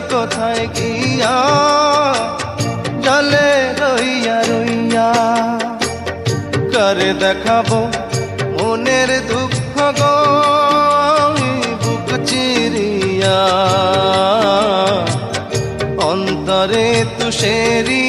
কোথায় গিয়া? জলে রইয়া রইয়া। করে দেখাবো মনের দুঃখ গো? বুক চিরিয়া। অন্তরে তুষেরি